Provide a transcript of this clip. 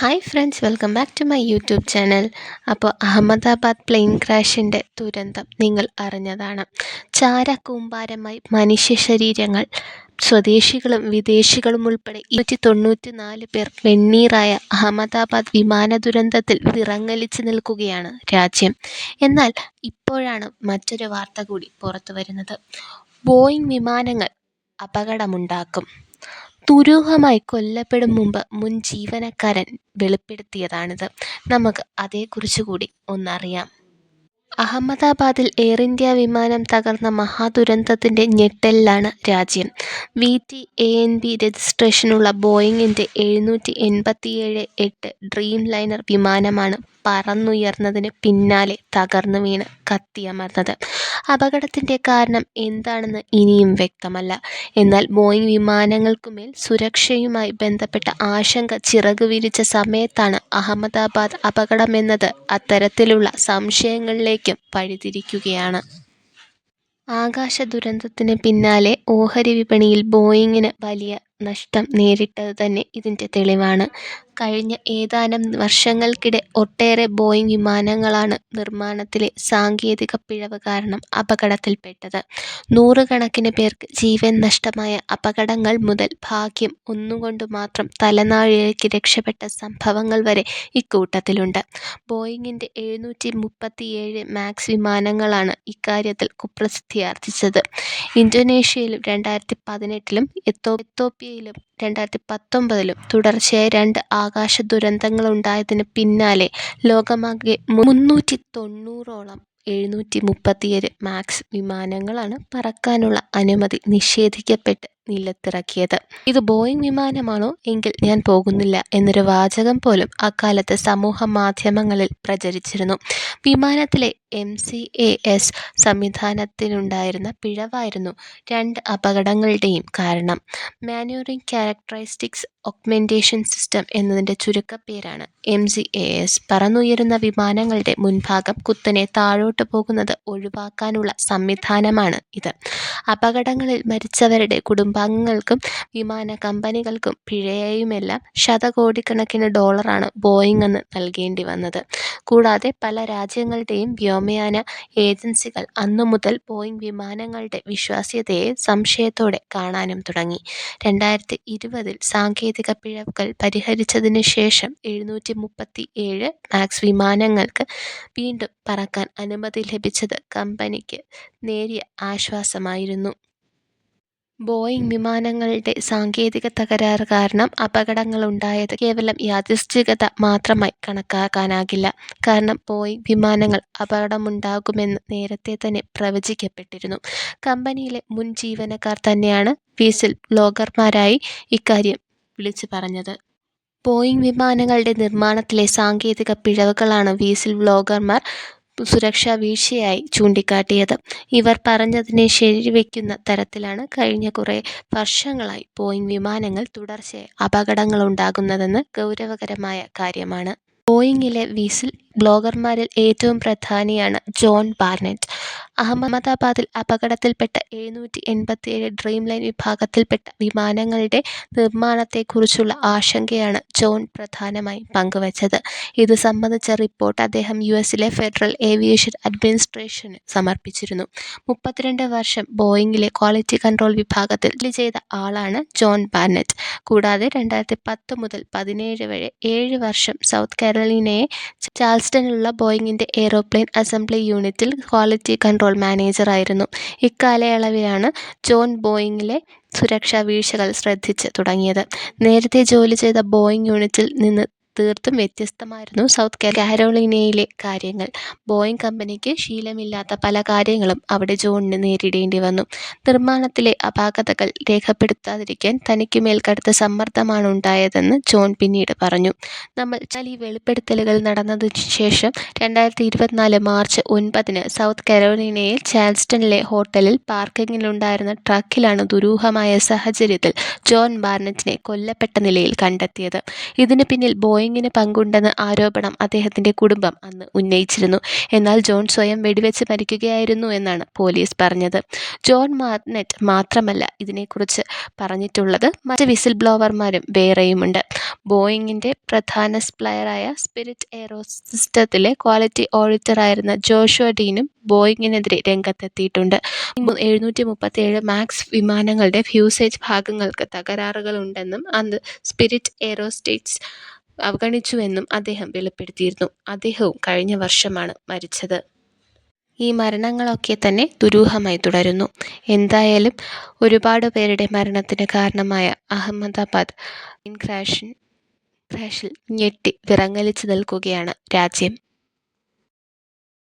Hi friends welcome back to my YouTube channel അപ്പോൾ Ahmedabad plain ക്രാഷിന്റെ ദുരന്തം നിങ്ങൾ അറിഞ്ഞതാണ്. ചാരക്കൂമ്പാരമായി മനുഷ്യ ശരീരങ്ങൾ സ്വദേശികളും വിദേശികളും ഉൾപ്പെടെ ഇരുന്നൂറ്റി തൊണ്ണൂറ്റി നാല് പേർ വെണ്ണീറായ അഹമ്മദാബാദ് വിമാന ദുരന്തത്തിൽ വിറങ്ങലിച്ചു നിൽക്കുകയാണ് രാജ്യം. എന്നാൽ ഇപ്പോഴാണ് മറ്റൊരു വാർത്ത കൂടി പുറത്തു വരുന്നത് ബോയിങ് വിമാനങ്ങൾ അപകടമുണ്ടാക്കും. ദുരൂഹമായി കൊല്ലപ്പെടും മുമ്പ് മുൻ ജീവനക്കാരൻ വെളിപ്പെടുത്തിയതാണിത്. നമുക്ക് അതേക്കുറിച്ച് കൂടി ഒന്നറിയാം. അഹമ്മദാബാദിൽ എയർ ഇന്ത്യ വിമാനം തകർന്ന മഹാദുരന്തത്തിന്റെ ഞെട്ടലിലാണ് രാജ്യം. V T A N B രജിസ്ട്രേഷനുള്ള ബോയിങ്ങിന്റെ എഴുന്നൂറ്റി എൺപത്തിയേഴ് എട്ട് ഡ്രീം ലൈനർ വിമാനമാണ് പറന്നുയർന്നതിന് പിന്നാലെ തകർന്നു വീണ് കത്തിയമർന്നത് അപകടത്തിന്റെ കാരണം എന്താണെന്ന് ഇനിയും വ്യക്തമല്ല. എന്നാൽ ബോയിങ് വിമാനങ്ങൾക്കുമേൽ സുരക്ഷയുമായി ബന്ധപ്പെട്ട ആശങ്ക ചിറകു വിരിച്ച സമയത്താണ് അഹമ്മദാബാദ് അപകടമെന്നത് അത്തരത്തിലുള്ള സംശയങ്ങളിലേക്കും വഴിതിരിക്കുകയാണ് ആകാശ ദുരന്തത്തിന് പിന്നാലെ ഓഹരി വിപണിയിൽ ബോയിങ്ങിന് വലിയ നഷ്ടം നേരിട്ടത് തന്നെ ഇതിന്റെ തെളിവാണ്. കഴിഞ്ഞ ഏതാനും വർഷങ്ങൾക്കിടെ ഒട്ടേറെ ബോയിങ് വിമാനങ്ങളാണ് നിർമ്മാണത്തിലെ സാങ്കേതിക പിഴവ് കാരണം അപകടത്തിൽപ്പെട്ടത്. നൂറുകണക്കിന് പേർക്ക് ജീവൻ നഷ്ടമായ അപകടങ്ങൾ മുതൽ ഭാഗ്യം ഒന്നുകൊണ്ട് മാത്രം തലനാരിഴയ്ക്ക് രക്ഷപ്പെട്ട സംഭവങ്ങൾ വരെ ഇക്കൂട്ടത്തിലുണ്ട്. ബോയിങ്ങിന്റെ എഴുന്നൂറ്റി മുപ്പത്തിയേഴ് മാക്സ് വിമാനങ്ങളാണ് ഇക്കാര്യത്തിൽ കുപ്രസിദ്ധിയാർജിച്ചത്. ഇന്തോനേഷ്യയിലും രണ്ടായിരത്തി പതിനെട്ടിലും എത്തോ എത്തോപ്യയിലും രണ്ടായിരത്തി പത്തൊമ്പതിലും തുടർച്ചയായി രണ്ട് ആകാശ ദുരന്തങ്ങളുണ്ടായതിന് പിന്നാലെ ലോകമാകെ മുന്നൂറ്റി തൊണ്ണൂറോളം എഴുന്നൂറ്റി മുപ്പത്തിയേഴ് മാക്സ് വിമാനങ്ങളാണ് പറക്കാനുള്ള അനുമതി നിഷേധിക്കപ്പെട്ട് നിലത്തിറക്കിയത്. ഇത് ബോയിങ് വിമാനമാണോ? എങ്കിൽ ഞാൻ പോകുന്നില്ല എന്നൊരു വാചകം പോലും അക്കാലത്ത് സമൂഹ മാധ്യമങ്ങളിൽ പ്രചരിച്ചിരുന്നു. വിമാനത്തിലെ എം സി എ എസ് സംവിധാനത്തിനുണ്ടായിരുന്ന പിഴവായിരുന്നു രണ്ട് അപകടങ്ങളുടെയും കാരണം. മാനുവറിംഗ് ക്യാരക്ടറിസ്റ്റിക്സ് ഒക്മെന്റേഷൻ സിസ്റ്റം എന്നതിന്റെ ചുരുക്കപ്പേരാണ്. എം സി എ എസ് പറന്നുയരുന്ന വിമാനങ്ങളുടെ മുൻഭാഗം കുത്തനെ താഴോട്ട് പോകുന്നത് ഒഴിവാക്കാനുള്ള സംവിധാനമാണ് ഇത്. അപകടങ്ങളിൽ മരിച്ചവരുടെ കുടുംബാംഗങ്ങൾക്കും വിമാന കമ്പനികൾക്കും പിഴയുമെല്ലാം ശതകോടിക്കണക്കിന് ഡോളറാണ് ബോയിങ് അന്ന് നൽകേണ്ടി വന്നത്. കൂടാതെ പല രാജ്യങ്ങളുടെയും വ്യോമയാന ഏജൻസികൾ അന്നു മുതൽ ബോയിങ് വിമാനങ്ങളുടെ വിശ്വാസ്യതയെ സംശയത്തോടെ കാണാനും തുടങ്ങി. രണ്ടായിരത്തി ഇരുപതിൽ സാങ്കേതിക പിഴവുകൾ പരിഹരിച്ചതിന് ശേഷം എഴുന്നൂറ്റി മുപ്പത്തി ഏഴ് മാക്സ് വിമാനങ്ങൾക്ക് വീണ്ടും പറക്കാൻ അനുമതി ലഭിച്ചത് കമ്പനിക്ക് നേരിയ ആശ്വാസമായിരുന്നു. ബോയിങ് വിമാനങ്ങളുടെ സാങ്കേതിക തകരാറ് കാരണം അപകടങ്ങളുണ്ടായത് കേവലം യാദൃശ്ചികത മാത്രമായി കണക്കാക്കാനാകില്ല. കാരണം ബോയിങ് വിമാനങ്ങൾ അപകടമുണ്ടാകുമെന്ന് നേരത്തെ തന്നെ പ്രവചിക്കപ്പെട്ടിരുന്നു. കമ്പനിയിലെ മുൻ ജീവനക്കാർ തന്നെയാണ് വീസിൽ ബ്ലോഗർമാരായി ഇക്കാര്യം വിളിച്ചു പറഞ്ഞത്. ബോയിങ് വിമാനങ്ങളുടെ നിർമ്മാണത്തിലെ സാങ്കേതിക പിഴവുകളാണ് വീസിൽ ബ്ലോഗർമാർ സുരക്ഷാ വീഴ്ചയായി ചൂണ്ടിക്കാട്ടിയത്. ഇവർ പറഞ്ഞതിനെ ശരിവെക്കുന്ന തരത്തിലാണ് കഴിഞ്ഞ കുറേ വർഷങ്ങളായി ബോയിങ് വിമാനങ്ങൾ തുടർച്ചയായി അപകടങ്ങളുണ്ടാകുന്നതെന്ന് ഗൗരവകരമായ കാര്യമാണ്. ബോയിങ്ങിലെ വീസിൽ ബ്ലോഗർമാരിൽ ഏറ്റവും പ്രധാനിയാണ് ജോൺ ബാർനെറ്റ് അഹമ്മദാബാദിൽ അപകടത്തിൽപ്പെട്ട എഴുന്നൂറ്റി എൺപത്തിയേഴ് ഡ്രീം ലൈൻ വിഭാഗത്തിൽപ്പെട്ട വിമാനങ്ങളുടെ നിർമ്മാണത്തെക്കുറിച്ചുള്ള ആശങ്കയാണ് ജോൺ പ്രധാനമായും പങ്കുവച്ചത്. ഇത് സംബന്ധിച്ച റിപ്പോർട്ട് അദ്ദേഹം യു എസിലെ ഫെഡറൽ ഏവിയേഷൻ അഡ്മിനിസ്ട്രേഷന് സമർപ്പിച്ചിരുന്നു. മുപ്പത്തിരണ്ട് വർഷം ബോയിങ്ങിലെ ക്വാളിറ്റി കൺട്രോൾ വിഭാഗത്തിൽ ജോലി ചെയ്ത ആളാണ് ജോൺ ബാനറ്റ് കൂടാതെ രണ്ടായിരത്തി പത്ത് മുതൽ പതിനേഴ് വരെ ഏഴ് വർഷം സൗത്ത് കേരളീനയെ ചാൾസ്റ്റണിലുള്ള ബോയിങ്ങിന്റെ എയ്റോപ്ലെയിൻ അസംബ്ലി യൂണിറ്റിൽ ക്വാളിറ്റി കൺട്രോൾ മാനേജറായിരുന്നു ഇക്കാലയളവിലാണ് ജോൺ ബോയിങ്ങിലെ സുരക്ഷാ വീഴ്ചകൾ ശ്രദ്ധിച്ച് തുടങ്ങിയത്. നേരത്തെ ജോലി ചെയ്ത ബോയിങ് യൂണിറ്റിൽ നിന്ന് തീർത്തും വ്യത്യസ്തമായിരുന്നു സൗത്ത് കാരോളിനയിലെ കാര്യങ്ങൾ. ബോയിങ് കമ്പനിക്ക് ശീലമില്ലാത്ത പല കാര്യങ്ങളും അവിടെ ജോണിന് നേരിടേണ്ടി വന്നു. നിർമ്മാണത്തിലെ അപാകതകൾ രേഖപ്പെടുത്താതിരിക്കാൻ തനിക്ക് മേൽ കടുത്ത സമ്മർദ്ദമാണ് ഉണ്ടായതെന്ന് ജോൺ പിന്നീട് പറഞ്ഞു. നമ്മൾ ഈ വെളിപ്പെടുത്തലുകൾ നടന്നതിന് ശേഷം രണ്ടായിരത്തി ഇരുപത്തിനാല് മാർച്ച് ഒൻപതിന് സൗത്ത് കരോലിനയിൽ ചാൾസ്റ്റണിലെ ഹോട്ടലിൽ പാർക്കിങ്ങിലുണ്ടായിരുന്ന ട്രക്കിലാണ് ദുരൂഹമായ സാഹചര്യത്തിൽ ജോൺ ബാർനറ്റിനെ കൊല്ലപ്പെട്ട നിലയിൽ കണ്ടെത്തിയത്. ഇതിന് പിന്നിൽ ബോയിങ്ങിന് പങ്കുണ്ടെന്ന ആരോപണം അദ്ദേഹത്തിന്റെ കുടുംബം അന്ന് ഉന്നയിച്ചിരുന്നു. എന്നാൽ ജോൺ സ്വയം വെടിവെച്ച് മരിക്കുകയായിരുന്നു എന്നാണ് പോലീസ് പറഞ്ഞത്. ജോൺ ബാർനെറ്റ് മാത്രമല്ല ഇതിനെക്കുറിച്ച് പറഞ്ഞിട്ടുള്ളത് മറ്റ് വിസിൽ ബ്ലോവർമാരും വേറെയുമുണ്ട്. ബോയിങ്ങിന്റെ പ്രധാന സപ്ലയറായ സ്പിരിറ്റ് എയ്റോസിസ്റ്റത്തിലെ ക്വാളിറ്റി ഓഡിറ്ററായിരുന്ന ജോഷുവ ഡീനും ബോയിങ്ങിനെതിരെ രംഗത്തെത്തിയിട്ടുണ്ട്. എഴുന്നൂറ്റി മുപ്പത്തിയേഴ് മാക്സ് വിമാനങ്ങളുടെ ഫ്യൂസേജ് ഭാഗങ്ങൾക്ക് തകരാറുകളുണ്ടെന്നും അന്ന് സ്പിരിറ്റ് എയ്റോസ്പേസ് അവഗണിച്ചുവെന്നും അദ്ദേഹം വെളിപ്പെടുത്തിയിരുന്നു. അദ്ദേഹവും കഴിഞ്ഞ വർഷമാണ് മരിച്ചത്. ഈ മരണങ്ങളൊക്കെ തന്നെ ദുരൂഹമായി തുടരുന്നു. എന്തായാലും ഒരുപാട് പേരുടെ മരണത്തിന് കാരണമായ അഹമ്മദാബാദ് ക്രാഷിൻ ക്രാഷിൽ ഞെട്ടി വിറങ്ങലിച്ച് നിൽക്കുകയാണ് രാജ്യം.